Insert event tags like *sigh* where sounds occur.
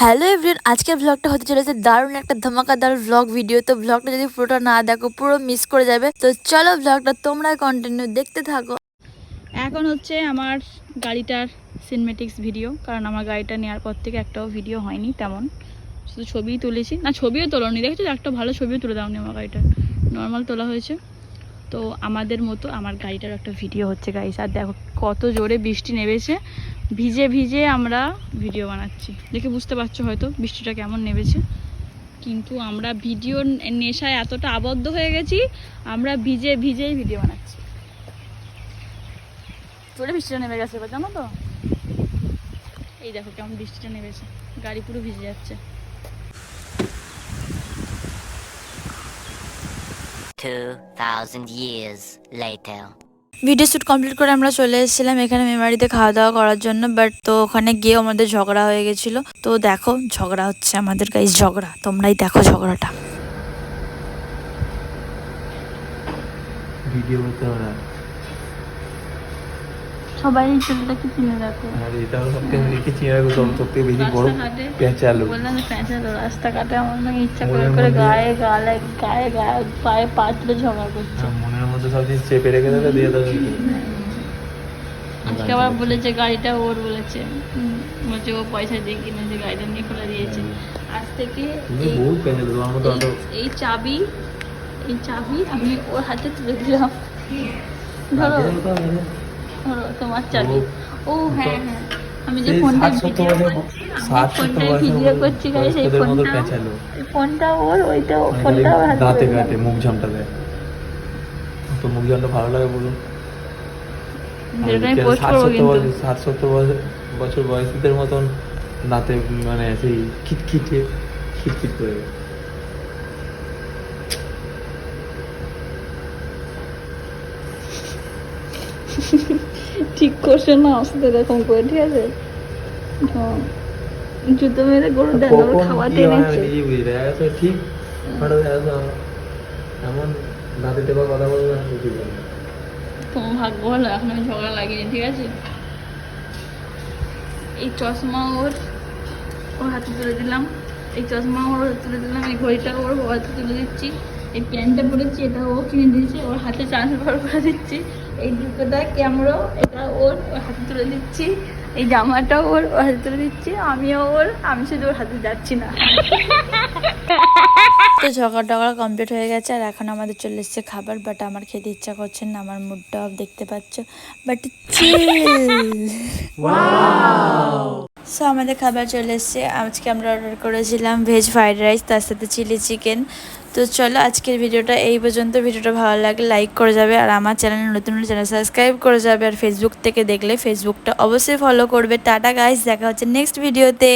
Hello everyone, আজকের ব্লগটা হতে চলেছে দারুণ একটা ধামাকাদার ব্লগ ভিডিও তো ব্লগটা যদি পুরোটা না দেখো, পুরো মিস করে যাবে। তো চলো ব্লগটা তোমরা কন্টিনিউ দেখতে থাকো। এখন হচ্ছে আমার গাড়িটার সিনেমেটিক্স ভিডিও কারণ আমার গাড়িটা নেওয়ার পর থেকে একটাও ভিডিও হয়নি তেমন। শুধু ছবিই তুলেছি। না, ছবিও তোলনি। দেখেছ একটা ভালো ছবিও তুলে দাওনি আমার গাড়িটার। নর্মাল তোলা হয়েছে। তো আমাদের মতো আমার গাড়িটার একটা ভিডিও হচ্ছে গাইস আর দেখো কত জোরে বৃষ্টি নেমেছে। ভিজে ভিজে আমরা ভিডিও বানাচ্ছি। দেখে বুঝতে পারছ হয়তো বৃষ্টিটা কেমন নেমেছে। কিন্তু আমরা ভিডিও নেশায় এতটা আবদ্ধ হয়ে গেছি, আমরা ভিজে ভিজেই ভিডিও বানাচ্ছি। জোরে বৃষ্টিটা নেমে গেছে এবার, জানো তো? এই দেখো কেমন বৃষ্টিটা নেমেছে। গাড়ি পুরো ভিজে যাচ্ছে। 2,000 years later. Video shoot complete করে আমরা চলে এসেছিলাম এখানে মেমারিতে খাওয়া দাওয়া করার জন্য বাট তো ওখানে গিয়ে আমাদের ঝগড়া হয়ে গেছিল। তো দেখো ঝগড়া হচ্ছে আমাদের গাইজ ঝগড়া। তোমরাই দেখো ঝগড়াটা। ভিডিও করতে হবে না সবাই এই ছেলেটাকে চিনে রাখো আর এটাও সবথেকে বেশি চিনে রাখব সব থেকে বেশি বড় পেঁচালো বললাম প্যাঁচালো রাস্তাঘাটে আমার নাকি ইচ্ছা করে করে গায়ে গালে গায়ে গায়ে পায়ে পা তুলে ঝগড়া করছে। মনের মধ্যে সব জিনিস চেপে রেখে দেবে দিয়ে দেবে। আজকে আবার বলেছে গাড়িটা ওর বলেছে। বলছে ও পয়সা দিয়ে কিনেছে গাড়িটা নিয়ে খুলে দিয়েছে। আজ থেকে এই চাবি এই চাবি আমি ওর হাতে তুলে দিলাম। ধরো। তোমার চাবি। ও হ্যাঁ হ্যাঁ। আমি যে ফোনটা ভিডিও করছি ফোনটা ফোনটা ওর ওইটা মানে ফোনটা ওর হাতে দাঁতে কাটে মুখ ঝামটা দেয়। তো মুখ ঝামটা ভালো লাগে বলুন। যেটা আমি আর পোস্ট ষাট করব সত্তর বছর বয়সীদের মতন দাঁতে মানে সেই খিটখিটে খিটখিট করে যায়। *laughs* ঠিক করছে না আসতে এরকম করে ঠিক আছে। জুতো মেরে গরু দেন এত ঠিক? এমন দাঁতে কথা বলব না। তোমার ভাগ্য ভালো এখন আমি ঝগড়া লাগিনি ঠিক আছে? এই চশমা ওর ওর হাতে তুলে দিলাম। এই চশমা ওর তুলে দিলাম এই ঘড়িটা ওর ওর হাতে তুলে দিচ্ছি। এই প্যান্টটা পরেছি এটা ও কিনে দিয়েছে ওর হাতে ট্রান্সফার করে দিচ্ছি। এই জুতোটা ক্যামেরো এটা ওর ওর হাতে তুলে দিচ্ছি। এই জামাটাও ওর ওর হাতে তুলে দিচ্ছি। আমিও ওর আমি শুধু ওর হাতে যাচ্ছি না। তো ঝগড়া টগড়া কমপ্লিট হয়ে গেছে আর এখন আমাদের চলে এসছে খাবার বাট আমার খেতে ইচ্ছা করছে না আমার মুডটা অফ দেখতে পাচ্ছ বাট সো আমাদের খাবার চলে এসছে। আজকে আমরা অর্ডার করেছিলাম ভেজ ফ্রাইড রাইস তার সাথে চিলি চিকেন তো চলো আজকের ভিডিওটা এই পর্যন্ত। ভিডিওটা ভালো লাগলে লাইক করে যাবে আর আমার চ্যানেল নতুন নতুন চ্যানেল সাবস্ক্রাইব করে যাবে। আর ফেসবুক থেকে দেখলে ফেসবুকটা অবশ্যই ফলো করবে। টাটা গাইস দেখা হচ্ছে নেক্সট ভিডিওতে